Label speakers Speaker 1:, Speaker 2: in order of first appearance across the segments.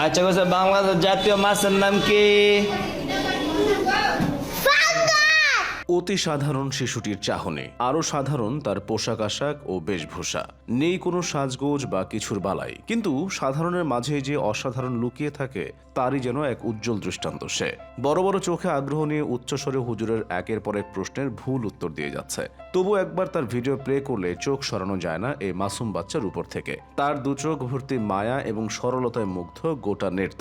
Speaker 1: আচ্ছা কথা বাংলাদেশ জাতীয় মাছের নাম কি
Speaker 2: অতি সাধারণ শিশুটির চাহনি। আরও সাধারণ তার পোশাক আশাক ও বেশভূষা। নেই কোনো সাজগোজ বা কিছুর বালাই। কিন্তু সাধারণের মাঝে যে অসাধারণ লুকিয়ে থাকে, তারই যেন এক উজ্জ্বল দৃষ্টান্ত সে। বড় বড় চোখে আগ্রহ নিয়ে উচ্চস্বরে হুজুরের একের পর এক প্রশ্নের ভুল উত্তর দিয়ে যাচ্ছে। তবু একবার তার ভিডিও প্লে করলে চোখ সরানো যায় না এই মাসুম বাচ্চার উপর থেকে। তার দু চোখ ভর্তি মায়া এবং সরলতায় মুগ্ধ গোটা নেট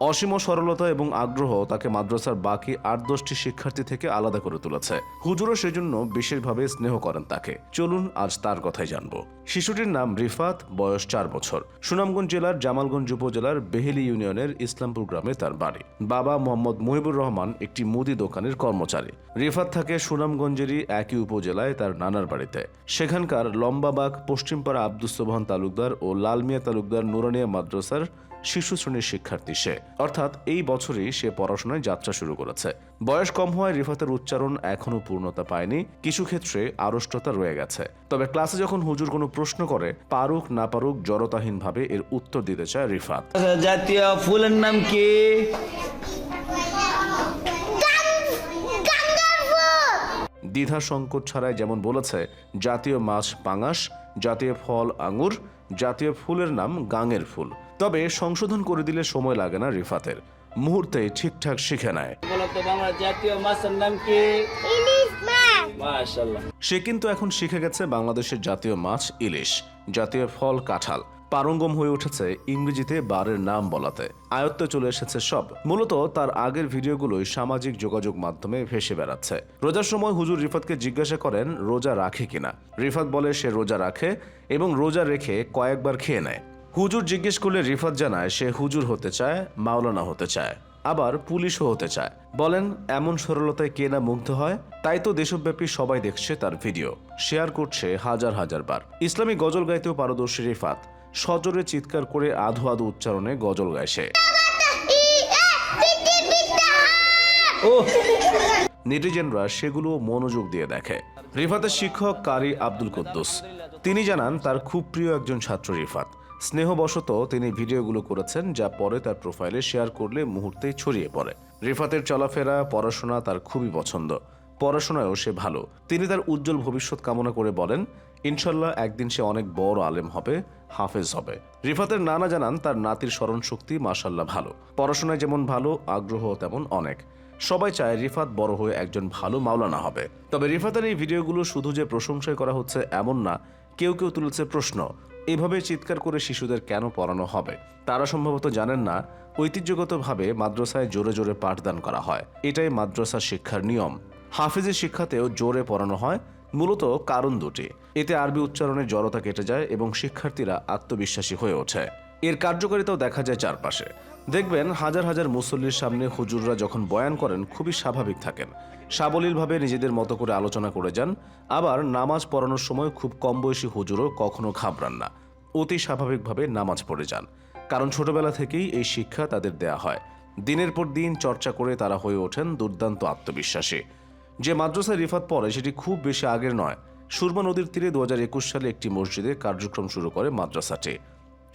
Speaker 2: অসীম সরলতা এবং আগ্রহ তাকে মাদ্রাসার বাকি আট দশটি শিক্ষার্থী থেকে আলাদা করে তুলেছে। হুজুরও সেজন্য বিশেষভাবে স্নেহ করেন তাকে। চলুন আজ তার কথাই জানব। শিশুটির নাম রিফাত, বয়স চার বছর। সুনামগঞ্জ জেলার জামালগঞ্জ উপজেলার বেহেলি ইউনিয়নের ইসলামপুর গ্রামে তার বাড়ি। বাবা মোহাম্মদ মুহিবুর রহমান একটি মুদি দোকানের কর্মচারী। রিফাত থাকে সুনামগঞ্জেরই একই উপজেলায় তার নানার বাড়িতে। সেখানকার লম্বাবাগ, পশ্চিমপাড়া আব্দুস সোবহান তালুকদার ও লালমিয়া তালুকদার নুরানিয়া মাদ্রাসার শিশু শ্রেণির শিক্ষার্থী সে। অর্থাৎ এই বছরই সে পড়াশোনায় যাত্রা শুরু করেছে। বয়স কম হওয়ায় রিফাতের উচ্চারণ এখনও পূর্ণতা পায়নি। কিছু ক্ষেত্রে আড়ষ্টতা রয়ে গেছে। তবে ক্লাসে যখন হুজুর কোনো প্রশ্ন করে পারুক না পারুক জড়তাহীনভাবে এর উত্তর দিতে চায় রিফাত।
Speaker 1: জাতীয় ফুলের নাম কি?
Speaker 2: দ্বিধা সংকট ছাড়াই যেমন বলেছে জাতীয় মাছ পাঙাশ জাতীয় ফল আঙুর জাতীয় ফুলের নাম গাঙের ফুল। তবে সংশোধন করে দিলে সময় লাগে না রিফাতের। মুহূর্তে ঠিকঠাক শিখে নেয়।
Speaker 1: জাতীয় মাছের নাম কি?
Speaker 3: ইলিশ মাছ।
Speaker 1: মাশাল্লাহ
Speaker 2: সে কিন্তু এখন শিখে গেছে বাংলাদেশের জাতীয় মাছ ইলিশ জাতীয় ফল কাঁঠাল। পারঙ্গম হয়ে উঠেছে ইংরেজিতে বারের নাম বলাতে। আয়ত্তে চলে এসেছে সব। মূলত তার আগের ভিডিওগুলোই সামাজিক যোগাযোগ মাধ্যমে ভেসে বেড়াচ্ছে। রোজার সময় হুজুর রিফাতকে জিজ্ঞাসা করেন রোজা রাখে কিনা? রিফাত বলে সে রোজা রাখে এবং রোজা রেখে কয়েকবার খেয়ে নেয়। হুজুর জিজ্ঞেস করলে রিফাত জানায়, সে হুজুর হতে চায়, মাওলানা হতে চায়, আবার পুলিশও হতে চায়। বলেন, এমন সরলতায় কে না মুগ্ধ হয়? তাই তো দেশব্যাপী সবাই দেখছে তার ভিডিও। শেয়ার করছে হাজার হাজার বার। ইসলামী গজল গাইতেও পারদর্শী রিফাত। সজোরে চিৎকার করে আধো আধো উচ্চারণে গজল গায় সে।
Speaker 1: ও!
Speaker 2: নেটিজেনরা সেগুলো মনোযোগ দিয়ে দেখে। রিফাতের শিক্ষক কারি আব্দুল কুদ্দুস। তিনি জানান, তার খুব প্রিয় একজন ছাত্র রিফাত। স্নেহবশত তিনি ভিডিওগুলো করেছেন যা পরে তার প্রোফাইলে শেয়ার করলে মুহূর্তেই ছড়িয়ে পড়ে। রিফাতের চলাফেরা, পড়াশোনা তার খুবই পছন্দ। পড়াশোনায়ও সে ভালো। তিনি তার উজ্জ্বল ভবিষ্যৎ কামনা করে বলেন, ইনশাল্লাহ একদিন সে অনেক বড় আলেম হবে, হাফেজ হবে। রিফাতের নানা জানান তার নাতির স্মরণ শক্তি মাসাল্লাহ ভালো। পড়াশোনায় যেমন ভালো আগ্রহ তেমন অনেক। সবাই চায় রিফাত বড় হয়ে একজন ভালো মাওলানা হবে। তবে রিফাতের এই ভিডিওগুলো শুধু যে প্রশংসাই করা হচ্ছে এমন না কেউ কেউ তুলেছে প্রশ্ন, এভাবে চিৎকার করে শিশুদের কেন পড়ানো হবে? তারা সম্ভবত জানেন না, ঐতিহ্যগতভাবে মাদ্রাসায় জোরে জোরে পাঠদান করা হয়। এটাই মাদ্রাসা শিক্ষার নিয়ম। হাফিজের শিক্ষাতেও জোরে পড়ানো হয়, মূলত কারণ দুটি। এতে আরবি উচ্চারণের জড়তা কেটে যায় এবং শিক্ষার্থীরা আত্মবিশ্বাসী হয়ে ওঠে। এর কার্যকারিতাও দেখা যায় চারপাশে। দেখবেন হাজার হাজার মুসল্লির সামনে হুজুররা যখন বয়ান করেন, খুবই স্বাভাবিক থাকেন। সাবলীলভাবে নিজেদের মতো করে আলোচনা করে যান। আবার নামাজ পড়ানোর সময় খুব কম বয়সী হুজুরও কখনো ঘাবড়ান না। অতি স্বাভাবিকভাবে নামাজ পড়ে যান। কারণ ছোটবেলা থেকেই এই শিক্ষা তাদের দেয়া হয়। দিনের পর দিন চর্চা করে তারা হয়ে ওঠেন দুর্দান্ত আত্মবিশ্বাসী। যে মাদ্রাসায় রিফাত পড়ে, সেটি খুব বেশি আগের নয়। সুরমা নদীর তীরে দু হাজার একুশ সালে একটি মসজিদে কার্যক্রম শুরু করে মাদ্রাসাটি।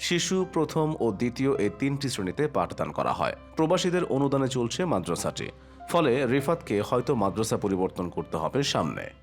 Speaker 2: শিশু, প্রথম ও দ্বিতীয় এই তিনটি শ্রেণীতে পাঠদান করা হয়। প্রবাসীদের অনুদানে চলছে মাদ্রাসাটি। ফলে রিফাতকে হয়তো মাদ্রাসা পরিবর্তন করতে হবে সামনে।